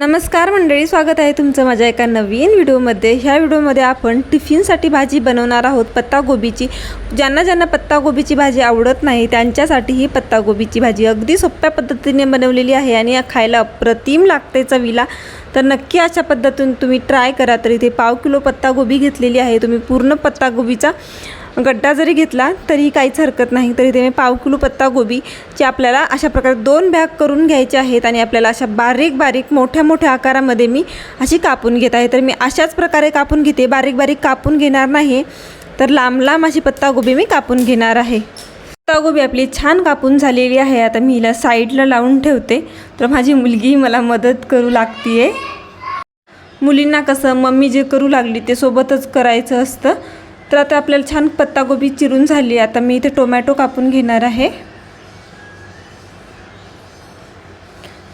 नमस्कार मंडळी स्वागत आहे तुमचं माझ्या एका नवीन व्हिडिओमध्ये. ह्या व्हिडिओमध्ये आपण टिफिनसाठी भाजी बनवणार आहोत पत्तागोबीची ज्यांना ज्यांना पत्तागोबीची भाजी आवडत नाही त्यांच्यासाठी ही पत्तागोबीची भाजी अगदी सोप्या पद्धतीने बनवलेली आहे आणि खायला अप्रतिम लागते चवीला. तर नक्की अशा पद्धतीने तुम्ही ट्राय करा. तर इथे पाव किलो पत्तागोबी घेतलेली आहे. तुम्ही पूर्ण पत्तागोबीचा गड्डा जरी घेतला तरी काहीच हरकत नाही. तरी ते मी पाव किलो पत्तागोबीचे आपल्याला अशा प्रकारे दोन बॅग करून घ्यायचे आहेत आणि आपल्याला अशा बारीक बारीक मोठ्या मोठ्या आकारामध्ये मी अशी कापून घेत आहे. तर मी अशाच प्रकारे कापून घेते. बारीक बारीक कापून घेणार नाही. तर लांब लांब अशी पत्तागोबी मी कापून घेणार आहे. पत्तागोबी आपली छान कापून झालेली आहे. आता मी हिला साईडला लावून ठेवते. तर माझी मुलगी मला मदत करू लागते मुलींना कसं मम्मी जे करू लागली ते सोबतच करायचं असतं. तर आता आपल्याला छान पत्तागोबी चिरून झाली आता मी इथे टोमॅटो कापून घेणार आहे.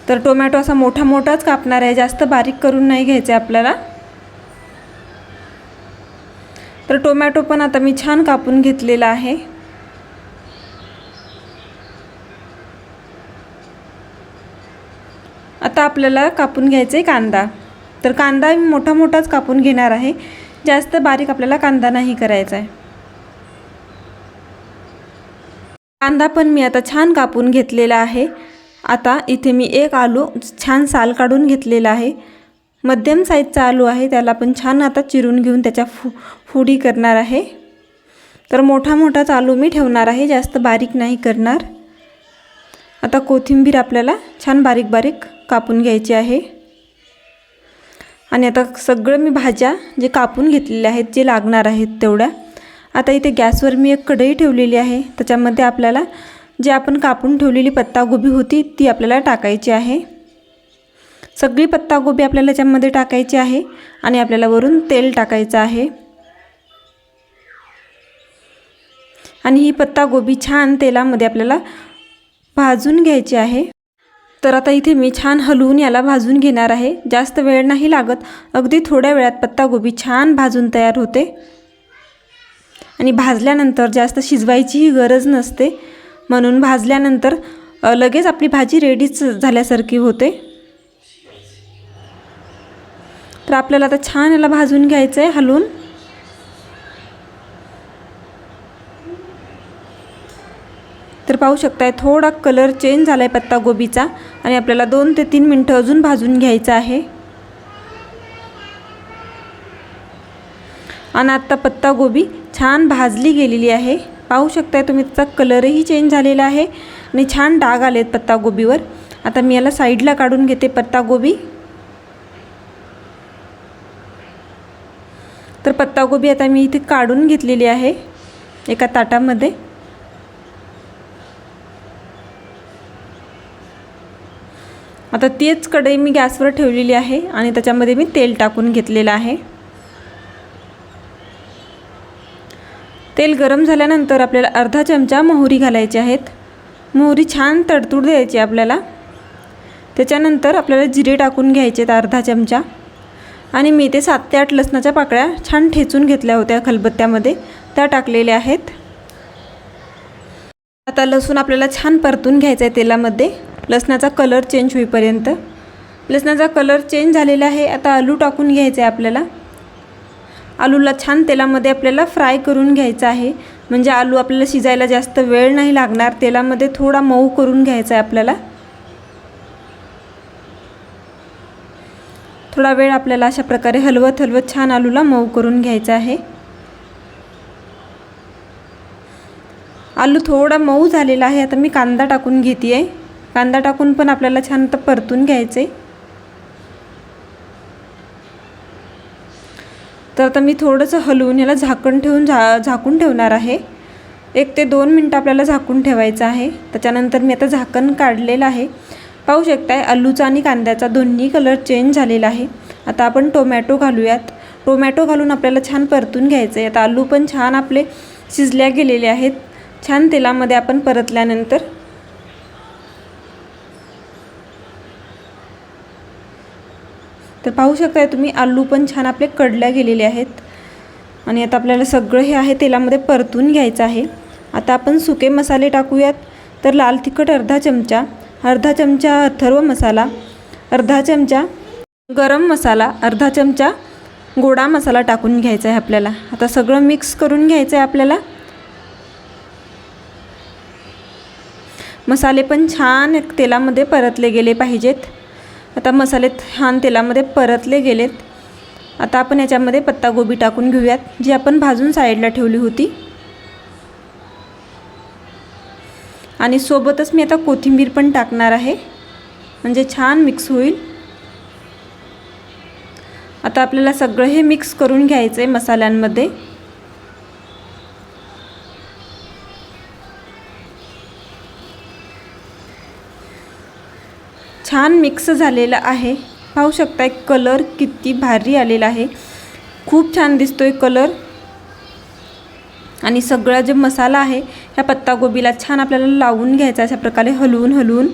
तर टोमॅटो असा मोठा मोठाच कापणार आहे. जास्त बारीक करून नाही घ्यायचं आहे आपल्याला. तर टोमॅटो पण आता मी छान कापून घेतलेला आहे. आता आपल्याला कापून घ्यायचं आहे कांदा. तर कांदा मी मोठा मोठाच कापून घेणार आहे. जास्त बारीक आपल्याला कांदा नाही करायचा आहे. कांदा पण मी आता छान कापून घेतलेला आहे. आता इथे मी एक आलू छान साल काढून घेतलेला आहे. मध्यम साईजचा आलू आहे त्याला पण छान आता चिरून घेऊन त्याच्या फु फुडी करणार आहे. तर मोठा मोठाच आलू मी ठेवणार आहे जास्त बारीक नाही करणार. आता कोथिंबीर आपल्याला छान बारीक बारीक कापून घ्यायची आहे. आणि आता सगळं मी भाज्या जे कापून घेतलेल्या आहेत जे लागणार आहेत तेवढ्या आता इथे गॅसवर मी एक कढई ठेवलेली आहे. त्याच्यामध्ये आपल्याला जे आपण कापून ठेवलेली पत्तागोबी होती ती आपल्याला टाकायची आहे. सगळी पत्तागोबी आपल्याला याच्यामध्ये टाकायची आहे आणि आपल्याला वरून तेल टाकायचं आहे. आणि ही पत्तागोबी छान तेलामध्ये आपल्याला भाजून घ्यायची आहे. तर आता इथे मी छान हलवून याला भाजून घेणार आहे. जास्त वेळ नाही लागत. अगदी थोड्या वेळात पत्तागोबी छान भाजून तयार होते. आणि भाजल्यानंतर जास्त शिजवायचीही गरज नसते. म्हणून भाजल्यानंतर लगेच आपली भाजी रेडीच झाल्यासारखी होते. तर आपल्याला आता छान याला भाजून घ्यायचं आहे हलवून. तर पाहू शकताय थोडा कलर चेंज झाला आहे पत्तागोबीचा आणि आपल्याला दोन ते तीन मिनटं अजून भाजून घ्यायचं आहे. आणि आत्ता पत्तागोबी छान भाजली गेलेली आहे. पाहू शकताय तुम्ही त्याचा कलरही चेंज झालेला आहे. आणि छान डाग आलेत पत्तागोबीवर आता मी याला साईडला काढून घेते पत्तागोबी तर पत्तागोबी आता मी इथे काढून घेतलेली आहे एका ताटामध्ये. आता तीच कढई मी गॅसवर ठेवलेली आहे आणि त्याच्यामध्ये मी तेल टाकून घेतलेलं आहे. तेल गरम झाल्यानंतर आपल्याला अर्धा चमचा मोहरी घालायची आहेत. मोहरी छान तडतूड द्यायची आपल्याला. त्याच्यानंतर आपल्याला जिरे टाकून घ्यायचे आहेत अर्धा चमचा. आणि मी ते सात ते आठ लसणाच्या पाकळ्या छान ठेचून घेतल्या होत्या खलबत्त्यामध्ये. त्या टाकलेल्या आहेत. आता लसूण आपल्याला छान परतून घ्यायचं आहे तेलामध्ये. लसणाचा कलर चेंज होईपर्यंत. लसणाचा कलर चेंज झालेला आहे. आता आलू टाकून घ्यायचं आहे आपल्याला. आलूला छान तेलामध्ये आपल्याला फ्राय करून घ्यायचं आहे. म्हणजे आलू आपल्याला शिजायला जास्त वेळ नाही लागणार. तेलामध्ये थोडा मऊ करून घ्यायचा आहे आपल्याला. थोडा वेळ आपल्याला अशा प्रकारे हलवत हलवत छान आलूला मऊ करून घ्यायचा आहे. आलू थोडा मऊ झालेला आहे. आता मी कांदा टाकून घेते आहे कांदा टाकून पण आपल्याला छान तर परतून घ्यायचं आहे तर आता मी थोडंसं हलवून याला झाकण ठेवून झा झाकून ठेवणार आहे. एक ते दोन मिनटं आपल्याला झाकून ठेवायचं आहे. त्याच्यानंतर मी आता झाकण काढलेलं आहे. पाहू शकताय आलूचा आणि कांद्याचा दोन्ही कलर चेंज झालेला आहे. आता आपण टोमॅटो घालूयात. टोमॅटो घालून आपल्याला छान परतून घ्यायचं आहे आता आलू पण छान आपले शिजल्या गेलेले आहेत. छान तेलामध्ये आपण परतल्यानंतर तर पाहू शकताय तुम्ही आलू पण छान आपले कडल्या गेलेले आहेत. आणि आता आपल्याला सगळं हे आहे तेलामध्ये परतून घ्यायचं आहे. आता आपण सुके मसाले टाकूयात. तर लाल तिखट अर्धा चमचा अर्धा चमचा अथर्व मसाला अर्धा चमचा गरम मसाला अर्धा चमचा गोडा मसाला टाकून घ्यायचा आहे आपल्याला. आता सगळं मिक्स करून घ्यायचं आहे आपल्याला. मसाले पण छान तेलामध्ये परतले गेले पाहिजेत. आता मसाले छान तेलामध्ये परतले गेलेत. आता आपण याच्यामध्ये पत्तागोबी टाकून घेऊयात जी आपण भाजून साईडला ठेवली होती. आणि सोबतच मी आता कोथिंबीर पण टाकणार आहे. म्हणजे छान मिक्स होईल. आता आपल्याला सगळं हे मिक्स करून घ्यायचं आहे मसाल्यांमध्ये. छान मिक्स झालेलं आहे. पाहू शकताय कलर किती भारी आलेला आहे. खूप छान दिसतोय कलर आणि सगळा जे मसाला आहे ह्या पत्तागोबीला छान आपल्याला लावून घ्यायचा अशा प्रकारे हलवून हलवून.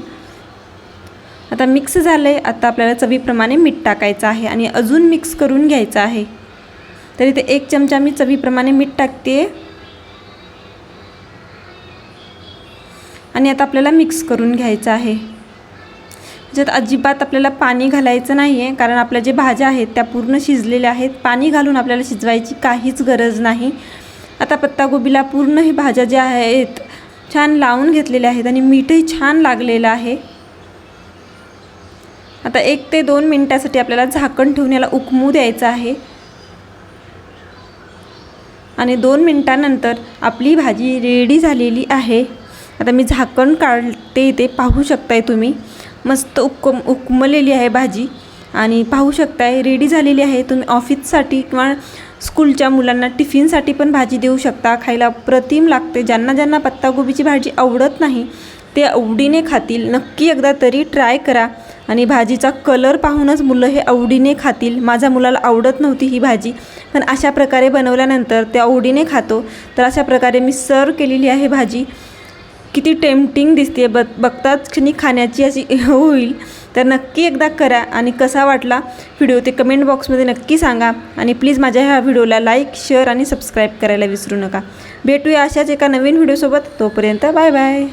आता मिक्स झालं आहे आता आपल्याला चवीप्रमाणे मीठ टाकायचं आहे आणि अजून मिक्स करून घ्यायचं आहे. तर इथे एक चमचा मी चवीप्रमाणे मीठ टाकते. आणि आता आपल्याला मिक्स करून घ्यायचं आहे. ज्यात अजिबात आपल्याला पाणी घालायचं नाही आहे कारण आपल्या जे भाज्या आहेत त्या पूर्ण शिजलेल्या आहेत. पाणी घालून आपल्याला शिजवायची काहीच गरज नाही. आता पत्तागोबीला पूर्ण ही भाज्या ज्या आहेत छान लावून घेतलेल्या आहेत आणि मीठही छान लागलेलं आहे. आता एक ते दोन मिनटासाठी आपल्याला झाकण ठेवून याला उकमू द्यायचं आहे. आणि दोन मिनटानंतर आपली भाजी रेडी झालेली आहे. आता मी झाकण काढते ते पाहू शकताय तुम्ही. मस्त उकम उकमलेली आहे भाजी. आणि पाहू शकताय रेडी झालेली आहे. तुम्ही ऑफिससाठी किंवा स्कूलच्या मुलांना टिफिनसाठी पण भाजी देऊ शकता. खायला प्रतिम लागते. ज्यांना ज्यांना पत्तागोबीची भाजी आवडत नाही ते आवडीने खातील. नक्की एकदा तरी ट्राय करा. आणि भाजीचा कलर पाहूनच मुलं हे आवडीने खातील. माझ्या मुलाला आवडत नव्हती ही भाजी. पण अशा प्रकारे बनवल्यानंतर ते आवडीने खातो. तर अशा प्रकारे मी सर्व केलेली आहे भाजी. किती टेम्पटिंग दिसते ब बघताच क्षणी खाण्याची अशी होईल. तर नक्की एकदा करा आणि कसा वाटला व्हिडिओ ते कमेंट बॉक्समध्ये नक्की सांगा. आणि प्लीज माझ्या ह्या व्हिडिओला लाईक शेअर आणि सबस्क्राईब करायला विसरू नका. भेटूया अशाच एका नवीन व्हिडिओसोबत तोपर्यंत बाय बाय